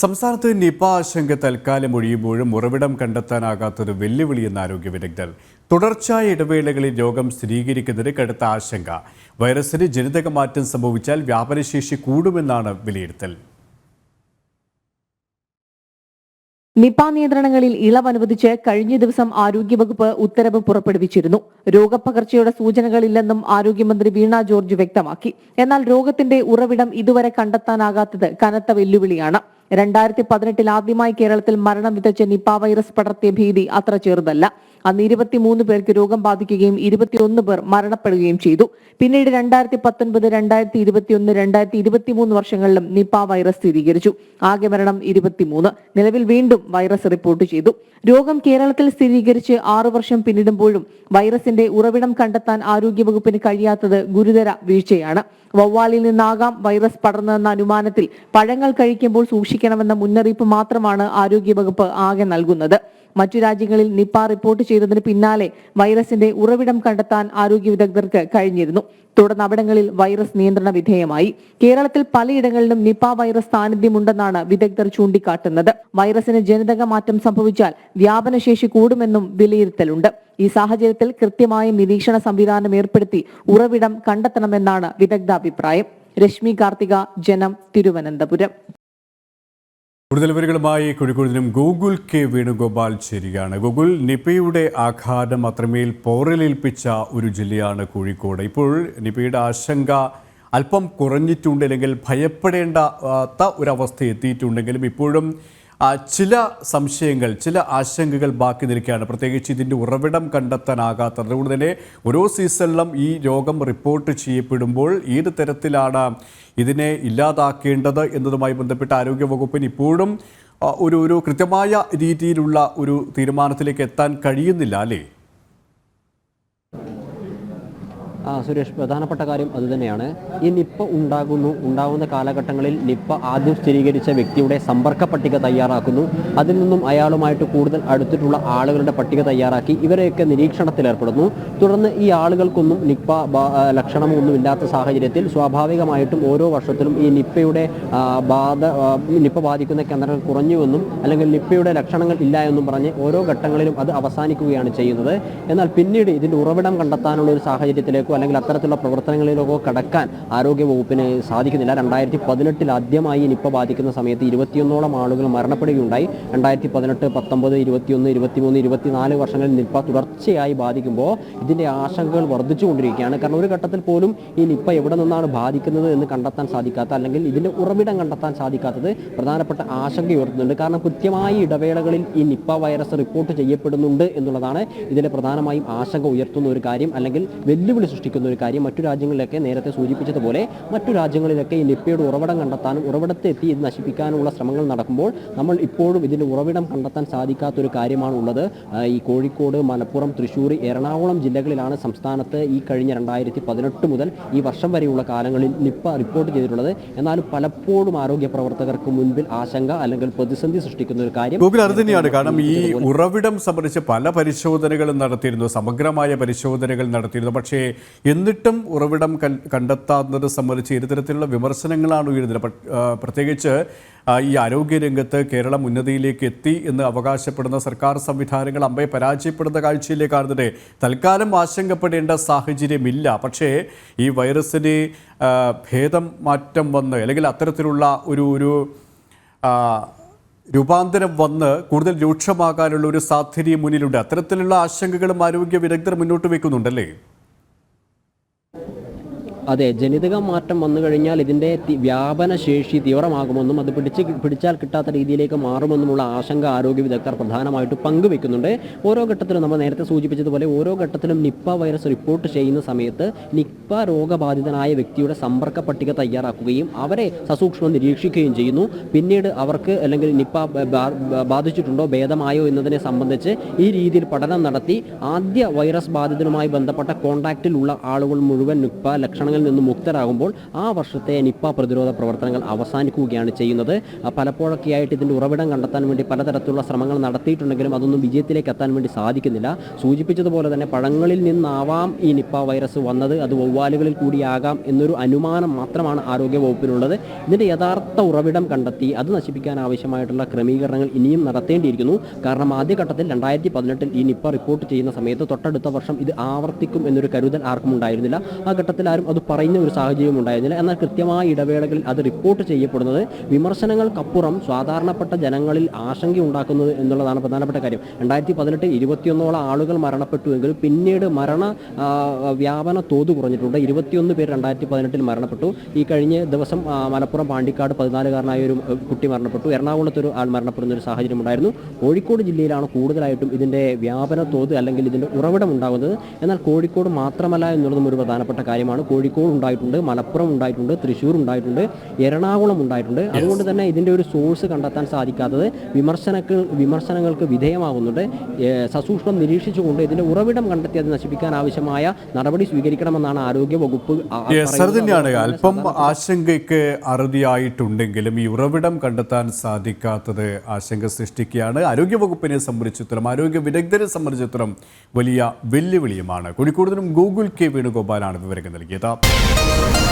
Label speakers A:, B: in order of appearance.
A: സംസ്ഥാനത്ത് നിപ ആശങ്ക തൽക്കാലം ഒഴിയുമ്പോഴും ഉറവിടം കണ്ടെത്താനാകാത്തൊരു വെല്ലുവിളിയെന്ന് ആരോഗ്യ വിദഗ്ധർ. തുടർച്ചയായ ഇടവേളകളിൽ രോഗം സ്ഥിരീകരിക്കുന്നതിന് കടുത്ത ആശങ്ക. വൈറസിന് ജനിതക മാറ്റം സംഭവിച്ചാൽ വ്യാപനശേഷി കൂടുമെന്നാണ് വിലയിരുത്തൽ.
B: നിപ നിയന്ത്രണങ്ങളിൽ ഇളവ് അനുവദിച്ച് കഴിഞ്ഞ ദിവസം ആരോഗ്യവകുപ്പ് ഉത്തരവ് പുറപ്പെടുവിച്ചിരുന്നു. രോഗപ്പകർച്ചയുടെ സൂചനകളില്ലെന്നും ആരോഗ്യമന്ത്രി വീണ ജോർജ് വ്യക്തമാക്കി. എന്നാൽ രോഗത്തിന്റെ ഉറവിടം ഇതുവരെ കണ്ടെത്താനാകാത്തത് കനത്ത വെല്ലുവിളിയാണ്. രണ്ടായിരത്തി പതിനെട്ടിൽ ആദ്യമായി കേരളത്തിൽ മരണം വിതച്ച നിപ വൈറസ് പടർത്തിയ ഭീതി അത്ര ചെറുതല്ല. അന്ന് ഇരുപത്തിമൂന്ന് പേർക്ക് രോഗം ബാധിക്കുകയും ഇരുപത്തിയൊന്ന് പേർ മരണപ്പെടുകയും ചെയ്തു. പിന്നീട് രണ്ടായിരത്തി പത്തൊൻപത് രണ്ടായിരത്തി ഇരുപത്തിയൊന്ന് രണ്ടായിരത്തി ഇരുപത്തിമൂന്ന് വർഷങ്ങളിലും നിപ വൈറസ് സ്ഥിരീകരിച്ചു. ആകെ മരണം ഇരുപത്തിമൂന്ന്. നിലവിൽ വീണ്ടും വൈറസ് റിപ്പോർട്ട് ചെയ്തു. രോഗം കേരളത്തിൽ സ്ഥിരീകരിച്ച് ആറു വർഷം പിന്നിടുമ്പോഴും വൈറസിന്റെ ഉറവിടം കണ്ടെത്താൻ ആരോഗ്യവകുപ്പിന് കഴിയാത്തത് ഗുരുതര വീഴ്ചയാണ്. വവ്വാലിൽ നിന്നാകാം വൈറസ് പടർന്നതെന്ന അനുമാനത്തിൽ പഴങ്ങൾ കഴിക്കുമ്പോൾ സൂക്ഷിക്കണമെന്ന മുന്നറിയിപ്പ് മാത്രമാണ് ആരോഗ്യവകുപ്പ് ആകെ നൽകുന്നത്. മറ്റു രാജ്യങ്ങളിൽ നിപ റിപ്പോർട്ട് ചെയ്തതിന് പിന്നാലെ വൈറസിന്റെ ഉറവിടം കണ്ടെത്താൻ ആരോഗ്യ വിദഗ്ധർക്ക് കഴിഞ്ഞിരുന്നു. തുടർന്ന് അവിടങ്ങളിൽ വൈറസ് നിയന്ത്രണ വിധേയമായി. കേരളത്തിൽ പലയിടങ്ങളിലും നിപ വൈറസ് സാന്നിധ്യമുണ്ടെന്നാണ് വിദഗ്ധർ ചൂണ്ടിക്കാട്ടുന്നത്. വൈറസിന് ജനിതക മാറ്റം സംഭവിച്ചാൽ വ്യാപനശേഷി കൂടുമെന്നും വിലയിരുത്തലുണ്ട്. ഈ സാഹചര്യത്തിൽ കൃത്യമായ നിരീക്ഷണ സംവിധാനം ഏർപ്പെടുത്തി ഉറവിടം കണ്ടെത്തണമെന്നാണ് വിദഗ്ധാഭിപ്രായം. രശ്മി കാർത്തിക ജനം തിരുവനന്തപുരം.
A: കൂടുതൽ വിവരങ്ങളുമായി കോഴിക്കോടിനും ഗൂഗിൾ കെ വേണുഗോപാൽ ചേരുകയാണ്. ഗൂഗിൾ നിപയുടെ ആഘാതം അത്രമേൽ പോറലേൽപ്പിച്ച ഒരു ജില്ലയാണ് കോഴിക്കോട്. ഇപ്പോൾ നിപയുടെ ആശങ്ക അല്പം കുറഞ്ഞിട്ടുണ്ട് അല്ലെങ്കിൽ ഭയപ്പെടേണ്ടാത്ത ഒരവസ്ഥ എത്തിയിട്ടുണ്ടെങ്കിലും ഇപ്പോഴും ചില സംശയങ്ങൾ ചില ആശങ്കകൾ ബാക്കി നിൽക്കുകയാണ്. പ്രത്യേകിച്ച് ഇതിന്റെ ഉറവിടം കണ്ടെത്താനാകാത്തത്. അതുകൊണ്ട് തന്നെ ഓരോ സീസണിലും ഈ രോഗം റിപ്പോർട്ട് ചെയ്യപ്പെടുമ്പോൾ ഏത് തരത്തിലാണ് ഇതിനെ ഇല്ലാതാക്കേണ്ടത് എന്നതുമായി ബന്ധപ്പെട്ട് ആരോഗ്യവകുപ്പിന് ഇപ്പോഴും ഒരു ഒരു കൃത്യമായ രീതിയിലുള്ള ഒരു തീരുമാനത്തിലേക്ക് എത്താൻ കഴിയുന്നില്ല അല്ലേ
C: ആ സുരേഷ് പ്രധാനപ്പെട്ട കാര്യം അതുതന്നെയാണ് ഈ നിപ്പ ഉണ്ടാകുന്നു ഉണ്ടാകുന്ന കാലഘട്ടങ്ങളിൽ നിപ്പ ആദ്യം സ്ഥിരീകരിച്ച വ്യക്തിയുടെ സമ്പർക്ക പട്ടിക തയ്യാറാക്കുന്നു. അതിൽ നിന്നും അയാളുമായിട്ട് കൂടുതൽ അടുത്തിട്ടുള്ള ആളുകളുടെ പട്ടിക തയ്യാറാക്കി ഇവരെയൊക്കെ നിരീക്ഷണത്തിൽ ഏർപ്പെടുന്നു. തുടർന്ന് ഈ ആളുകൾക്കൊന്നും നിപ്പ ലക്ഷണമൊന്നും ഇല്ലാത്ത സാഹചര്യത്തിൽ സ്വാഭാവികമായിട്ടും ഓരോ വർഷത്തിലും ഈ നിപ്പയുടെ ബാധ നിപ്പ ബാധിക്കുന്ന കേന്ദ്രങ്ങൾ കുറഞ്ഞുവെന്നും അല്ലെങ്കിൽ നിപ്പയുടെ ലക്ഷണങ്ങൾ ഇല്ല എന്നും പറഞ്ഞ് ഓരോ ഘട്ടങ്ങളിലും അത് അവസാനിക്കുകയാണ് ചെയ്യുന്നത്. എന്നാൽ പിന്നീട് ഇതിന്റെ ഉറവിടം കണ്ടെത്താനുള്ള ഒരു സാഹചര്യത്തിലേക്കോ അല്ലെങ്കിൽ അത്തരത്തിലുള്ള പ്രവർത്തനങ്ങളിലേക്കോ കടക്കാൻ ആരോഗ്യ വകുപ്പിന് സാധിക്കുന്നില്ല. രണ്ടായിരത്തി പതിനെട്ടിൽ ആദ്യമായി നിപ്പ ബാധിക്കുന്ന സമയത്ത് ഇരുപത്തിയൊന്നോളം ആളുകൾ മരണപ്പെടുകയുണ്ടായി. രണ്ടായിരത്തി പതിനെട്ട് പത്തൊമ്പത് ഇരുപത്തിയൊന്ന് ഇരുപത്തിമൂന്ന് ഇരുപത്തിനാല് വർഷങ്ങളിൽ നിപ്പ തുടർച്ചയായി ബാധിക്കുമ്പോൾ ഇതിന്റെ ആശങ്കകൾ വർദ്ധിച്ചുകൊണ്ടിരിക്കുകയാണ്. കാരണം ഒരു ഘട്ടത്തിൽ പോലും ഈ നിപ്പ എവിടെ നിന്നാണ് ബാധിക്കുന്നത് എന്ന് കണ്ടെത്താൻ സാധിക്കാത്ത അല്ലെങ്കിൽ ഇതിന്റെ ഉറവിടം കണ്ടെത്താൻ സാധിക്കാത്തത് പ്രധാനപ്പെട്ട ആശങ്ക ഉയർത്തുന്നുണ്ട്. കാരണം കൃത്യമായ ഇടവേളകളിൽ ഈ നിപ്പ വൈറസ് റിപ്പോർട്ട് ചെയ്യപ്പെടുന്നുണ്ട് എന്നുള്ളതാണ് ഇതിലെ പ്രധാനമായും ആശങ്ക ഉയർത്തുന്ന ഒരു കാര്യം. അല്ലെങ്കിൽ വെല്ലുവിളി സൃഷ്ടിക്കുന്ന ഒരു കാര്യം മറ്റു രാജ്യങ്ങളിലൊക്കെ നേരത്തെ സൂചിപ്പിച്ചതുപോലെ മറ്റു രാജ്യങ്ങളിലൊക്കെ ഈ നിപ്പയുടെ ഉറവിടം കണ്ടെത്താനും ഉറവിടത്തെത്തി ഇത് നശിപ്പിക്കാനുള്ള ശ്രമങ്ങൾ നടക്കുമ്പോൾ നമ്മൾ ഇപ്പോഴും ഇതിന്റെ ഉറവിടം കണ്ടെത്താൻ സാധിക്കാത്തൊരു കാര്യമാണുള്ളത്. കാര്യമാണ് ഉള്ളത് ഈ കോഴിക്കോട് മലപ്പുറം തൃശ്ശൂർ എറണാകുളം ജില്ലകളിലാണ് സംസ്ഥാനത്ത് ഈ കഴിഞ്ഞ രണ്ടായിരത്തി പതിനെട്ട് മുതൽ ഈ വർഷം വരെയുള്ള കാലങ്ങളിൽ ലിപ്പ റിപ്പോർട്ട് ചെയ്തിട്ടുള്ളത്. എന്നാലും പലപ്പോഴും ആരോഗ്യ പ്രവർത്തകർക്ക് മുൻപിൽ ആശങ്ക അല്ലെങ്കിൽ പ്രതിസന്ധി സൃഷ്ടിക്കുന്ന ഒരു കാര്യം
A: ഗൂഗിൾ അത് തന്നെയാണ്. കാരണം ഈ ഉറവിടം സംബന്ധിച്ച് പല പരിശോധനകളും നടത്തിയിരുന്നു. സമഗ്രമായ പരിശോധനകൾ നടത്തിയിരുന്നു. പക്ഷേ എന്നിട്ടും ഉറവിടം കണ്ടെത്താത്തത് സംബന്ധിച്ച് ഇരുതരത്തിലുള്ള വിമർശനങ്ങളാണ് ഉയരുന്നത്. പ്രത്യേകിച്ച് ഈ ആരോഗ്യരംഗത്ത് കേരളം ഉന്നതിയിലേക്ക് എത്തി എന്ന് അവകാശപ്പെടുന്ന സർക്കാർ സംവിധാനങ്ങൾ അമ്പയെ പരാജയപ്പെടുന്ന കാഴ്ചയിലേക്കാണ് തൽക്കാലം ആശങ്കപ്പെടേണ്ട സാഹചര്യമില്ല. പക്ഷേ ഈ വൈറസിന് ഭേദം മാറ്റം വന്ന് അല്ലെങ്കിൽ അത്തരത്തിലുള്ള ഒരു ഒരു രൂപാന്തരം വന്ന് കൂടുതൽ രൂക്ഷമാകാനുള്ള ഒരു സാധ്യതയും മുന്നിലുണ്ട്. അത്തരത്തിലുള്ള ആശങ്കകളും ആരോഗ്യ വിദഗ്ധർ മുന്നോട്ട് വെക്കുന്നുണ്ടല്ലേ
C: അതെ ജനിതക മാറ്റം വന്നു കഴിഞ്ഞാൽ ഇതിന്റെ വ്യാപന ശേഷി തീവ്രമാകുമെന്നും അത് പിടിച്ച് പിടിച്ചാൽ കിട്ടാത്ത രീതിയിലേക്ക് മാറുമെന്നുമുള്ള ആശങ്ക ആരോഗ്യ വിദഗ്ധർ പ്രധാനമായിട്ട് പങ്കുവെക്കുന്നുണ്ട് ഓരോ ഘട്ടത്തിലും നമ്മൾ നേരത്തെ സൂചിപ്പിച്ചതുപോലെ ഓരോ ഘട്ടത്തിലും നിപ്പ വൈറസ് റിപ്പോർട്ട് ചെയ്യുന്ന സമയത്ത് നിപ്പ രോഗബാധിതനായ വ്യക്തിയുടെ സമ്പർക്ക പട്ടിക തയ്യാറാക്കുകയും അവരെ സസൂക്ഷ്മം നിരീക്ഷിക്കുകയും ചെയ്യുന്നു. പിന്നീട് അവർക്ക് അല്ലെങ്കിൽ നിപ്പ ബാധിച്ചിട്ടുണ്ടോ ഭേദമായോ എന്നതിനെ സംബന്ധിച്ച് ഈ രീതിയിൽ പഠനം നടത്തി ആദ്യ വൈറസ് ബാധിതനുമായി ബന്ധപ്പെട്ട കോൺടാക്റ്റിലുള്ള ആളുകൾ മുഴുവൻ നിപ്പ ലക്ഷണങ്ങൾ രോഗലക്ഷണങ്ങളിൽ നിന്ന് മുക്തരാകുമ്പോൾ ആ വർഷത്തെ നിപ്പ പ്രതിരോധ പ്രവർത്തനങ്ങൾ അവസാനിക്കുകയാണ് ചെയ്യുന്നത്. പലപ്പോഴൊക്കെയായിട്ട് ഇതിന്റെ ഉറവിടം കണ്ടെത്താൻ വേണ്ടി പലതരത്തിലുള്ള ശ്രമങ്ങൾ നടത്തിയിട്ടുണ്ടെങ്കിലും അതൊന്നും വിജയത്തിലേക്ക് എത്താൻ വേണ്ടി സാധിക്കുന്നില്ല. സൂചിപ്പിച്ചതുപോലെ തന്നെ പഴങ്ങളിൽ നിന്നാവാം ഈ നിപ്പ വൈറസ് വന്നത്. അത് വവ്വാലുകളിൽ കൂടിയാകാം എന്നൊരു അനുമാനം മാത്രമാണ് ആരോഗ്യ വകുപ്പിനുള്ളത് ഇതിന്റെ യഥാർത്ഥ ഉറവിടം കണ്ടെത്തി അത് നശിപ്പിക്കാൻ ആവശ്യമായിട്ടുള്ള ക്രമീകരണങ്ങൾ ഇനിയും നടത്തേണ്ടിയിരിക്കുന്നു. കാരണം ആദ്യഘട്ടത്തിൽ രണ്ടായിരത്തി പതിനെട്ടിൽ ഈ നിപ്പ റിപ്പോർട്ട് ചെയ്യുന്ന സമയത്ത് തൊട്ടടുത്ത വർഷം ഇത് ആവർത്തിക്കും എന്നൊരു കരുതൽ ആർക്കും ഉണ്ടായിരുന്നില്ല. ആ ഘട്ടത്തിൽ ആരും അത് പറയുന്ന ഒരു സാഹചര്യം ഉണ്ടായിരുന്നില്ല. എന്നാൽ കൃത്യമായ ഇടവേളകളിൽ അത് റിപ്പോർട്ട് ചെയ്യപ്പെടുന്നത് വിമർശനങ്ങൾക്കപ്പുറം സാധാരണപ്പെട്ട ജനങ്ങളിൽ ആശങ്ക ഉണ്ടാക്കുന്നത് എന്നുള്ളതാണ് പ്രധാനപ്പെട്ട കാര്യം. രണ്ടായിരത്തി പതിനെട്ട് ഇരുപത്തിയൊന്നോളം ആളുകൾ മരണപ്പെട്ടുവെങ്കിൽ പിന്നീട് മരണ വ്യാപന തോത് കുറഞ്ഞിട്ടുണ്ട്. ഇരുപത്തിയൊന്ന് പേർ രണ്ടായിരത്തി പതിനെട്ടിൽ മരണപ്പെട്ടു. ഈ കഴിഞ്ഞ ദിവസം മലപ്പുറം പാണ്ടിക്കാട് പതിനാലുകാരനായ ഒരു കുട്ടി മരണപ്പെട്ടു. എറണാകുളത്ത് ഒരു ആൾ മരണപ്പെടുന്ന ഒരു സാഹചര്യം ഉണ്ടായിരുന്നു. കോഴിക്കോട് ജില്ലയിലാണ് കൂടുതലായിട്ടും ഇതിന്റെ വ്യാപന തോത് അല്ലെങ്കിൽ ഇതിന്റെ ഉറവിടം ഉണ്ടാകുന്നത്. എന്നാൽ കോഴിക്കോട് മാത്രമല്ല എന്നുള്ളതും ഒരു പ്രധാനപ്പെട്ട കാര്യമാണ്. കോഴിക്കോട് ഉണ്ടായിട്ടുണ്ട് മലപ്പുറം ഉണ്ടായിട്ടുണ്ട് തൃശ്ശൂർ ഉണ്ടായിട്ടുണ്ട് എറണാകുളം ഉണ്ടായിട്ടുണ്ട്. അതുകൊണ്ട് തന്നെ ഇതിന്റെ ഒരു സോഴ്സ് കണ്ടെത്താൻ സാധിക്കാത്തത് വിമർശനങ്ങൾ വിമർശനങ്ങൾക്ക് വിധേയമാകുന്നുണ്ട്. സസൂക്ഷ്മം നിരീക്ഷിച്ചുകൊണ്ട് ഇതിന്റെ ഉറവിടം കണ്ടെത്തി അത് നശിപ്പിക്കാൻ ആവശ്യമായ നടപടി സ്വീകരിക്കണമെന്നാണ് ആരോഗ്യ വകുപ്പ്
A: തന്നെയാണ് അല്പം ആശങ്കയ്ക്ക് അറുതിയായിട്ടുണ്ടെങ്കിലും ഈ ഉറവിടം കണ്ടെത്താൻ സാധിക്കാത്തത് ആശങ്ക സൃഷ്ടിക്കുകയാണ്. ആരോഗ്യവകുപ്പിനെ സംബന്ധിച്ചിടത്തോളം ആരോഗ്യ വിദഗ്ധരെ സംബന്ധിച്ചിടത്തോളം വലിയ വെല്ലുവിളിയുമാണ്. കോഴിക്കോട് നിന്നും ഗൂഗിൾ കെ വേണുഗോപാലാണ് വിവരങ്ങൾ നൽകിയത്. Bye.